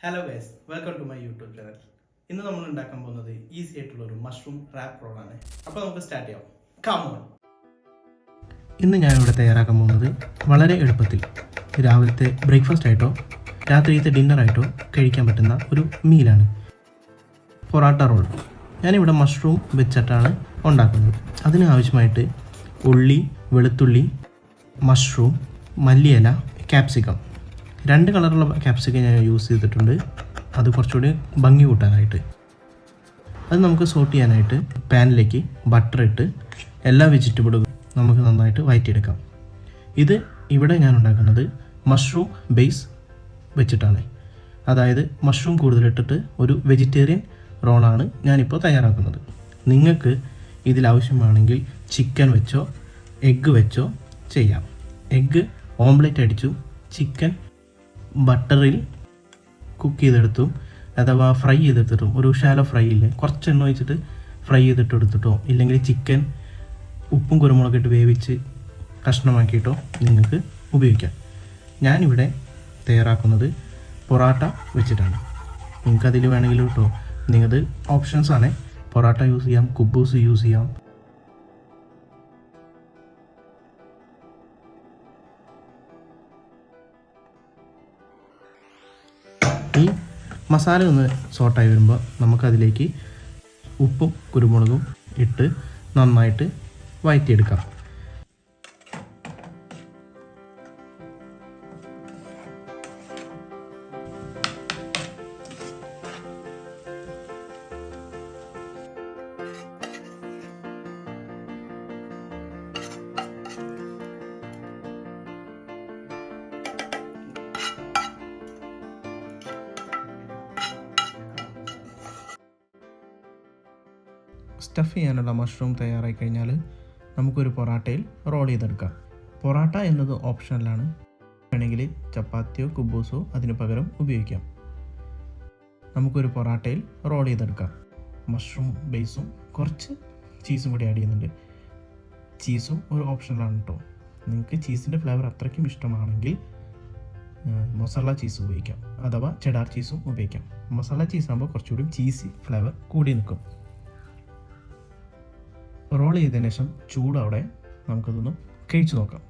Hello guys welcome to my YouTube channel ഇന്ന് നമ്മൾ ഉണ്ടാക്കാൻ പോകുന്നത് ഈസി ആയിട്ടുള്ള ഒരു മഷ്റൂം റാപ്പ് റോളാണ് അപ്പോൾ നമുക്ക് സ്റ്റാർട്ട് ചെയ്യാം. കാമോൺ ഇന്ന് ഞാൻ ഇവിടെ തയ്യാറാക്കാൻ പോകുന്നത് വളരെ എളുപ്പത്തിൽ രാവിലത്തെ ബ്രേക്ക്ഫാസ്റ്റ് ആയിട്ടോ രാത്രിയിലത്തെ ഡിന്നറായിട്ടോ കഴിക്കാൻ പറ്റുന്ന ഒരു മീലാണ് പൊറാട്ട റോൾ ഞാനിവിടെ മഷ്റൂം വെച്ചിട്ടാണ് ഉണ്ടാക്കുന്നത്. അതിന് ആവശ്യമായിട്ട് ഉള്ളി വെളുത്തുള്ളി മഷ്റൂം മല്ലിയില ക്യാപ്സിക്കം രണ്ട് കളറുള്ള ക്യാപ്സിക്കം ഞാൻ യൂസ് ചെയ്തിട്ടുണ്ട്. അത് കുറച്ചുകൂടി ഭംഗി കൂട്ടാനായിട്ട്. അത് നമുക്ക് സോട്ട് ചെയ്യാനായിട്ട് പാനിലേക്ക് ബട്ടർ ഇട്ട് എല്ലാ വെജിറ്റബിളും നമുക്ക് നന്നായിട്ട് വയറ്റിയെടുക്കാം. ഇത് ഇവിടെ ഞാൻ ഉണ്ടാക്കുന്നത് മഷ്റൂം ബേസ് വെച്ചിട്ടാണ്. അതായത് മഷ്റൂം കൂടുതലിട്ടിട്ട് ഒരു വെജിറ്റേറിയൻ റോളാണ് ഞാനിപ്പോൾ തയ്യാറാക്കുന്നത്. നിങ്ങൾക്ക് ഇതിലാവശ്യമാണെങ്കിൽ ചിക്കൻ വെച്ചോ എഗ്ഗ് വെച്ചോ ചെയ്യാം. എഗ്ഗ് ഓംലെറ്റ് അടിച്ചു ചിക്കൻ ബട്ടറിൽ കുക്ക് ചെയ്തെടുത്തും അഥവാ ഫ്രൈ ചെയ്തെടുത്തിട്ടും. ഒരു ഷാലോ ഫ്രൈ ഇല്ലേ? കുറച്ച് എണ്ണ വെച്ചിട്ട് ഫ്രൈ ചെയ്തിട്ട് എടുത്തിട്ടോ? ഇല്ലെങ്കിൽ ചിക്കൻ ഉപ്പും കുരുമുളക് ഇട്ട് വേവിച്ച് കഷ്ണമാക്കിയിട്ടോ നിങ്ങൾക്ക് ഉപയോഗിക്കാം. ഞാനിവിടെ തയ്യാറാക്കുന്നത് പൊറാട്ട വെച്ചിട്ടാണ്. നിങ്ങൾക്കതിൽ വേണമെങ്കിൽ കേട്ടോ ഓപ്ഷൻസ് ആണ്. പൊറാട്ട യൂസ് ചെയ്യാം കുബൂസ് യൂസ് ചെയ്യാം. ഈ മസാല ഒന്ന് സോട്ടായി വരുമ്പോൾ നമുക്കതിലേക്ക് ഉപ്പും കുരുമുളകും ഇട്ട് നന്നായിട്ട് വഴറ്റിയെടുക്കാം സ്റ്റഫ് ചെയ്യാനുള്ള മഷ്റൂം തയ്യാറായി കഴിഞ്ഞാൽ നമുക്കൊരു പൊറാട്ടയിൽ റോൾ ചെയ്തെടുക്കാം. പൊറാട്ട എന്നത് ഓപ്ഷണലാണ് വേണമെങ്കിൽ ചപ്പാത്തിയോ കുബൂസോ അതിന് പകരം ഉപയോഗിക്കാം. നമുക്കൊരു പൊറാട്ടയിൽ റോൾ ചെയ്തെടുക്കാം. മഷ്റൂം ബേസും കുറച്ച് ചീസും കൂടി ആഡ് ചെയ്യുന്നുണ്ട്. ചീസും ഒരു ഓപ്ഷണലാണ് കേട്ടോ നിങ്ങൾക്ക് ചീസിന്റെ ഫ്ലേവർ അത്രയ്ക്കും ഇഷ്ടമാണെങ്കിൽ മസാല ചീസ് ഉപയോഗിക്കാം. അഥവാ ചെഡാർ ചീസും ഉപയോഗിക്കാം. മസാല ചീസ് ആകുമ്പോൾ കുറച്ചുകൂടി ചീസി ഫ്ലേവർ കൂടി നിൽക്കും. റോൾ ചെയ്തതിന് ശേഷം ചൂടോടെ നമുക്കതൊന്ന് കഴിച്ചു നോക്കാം.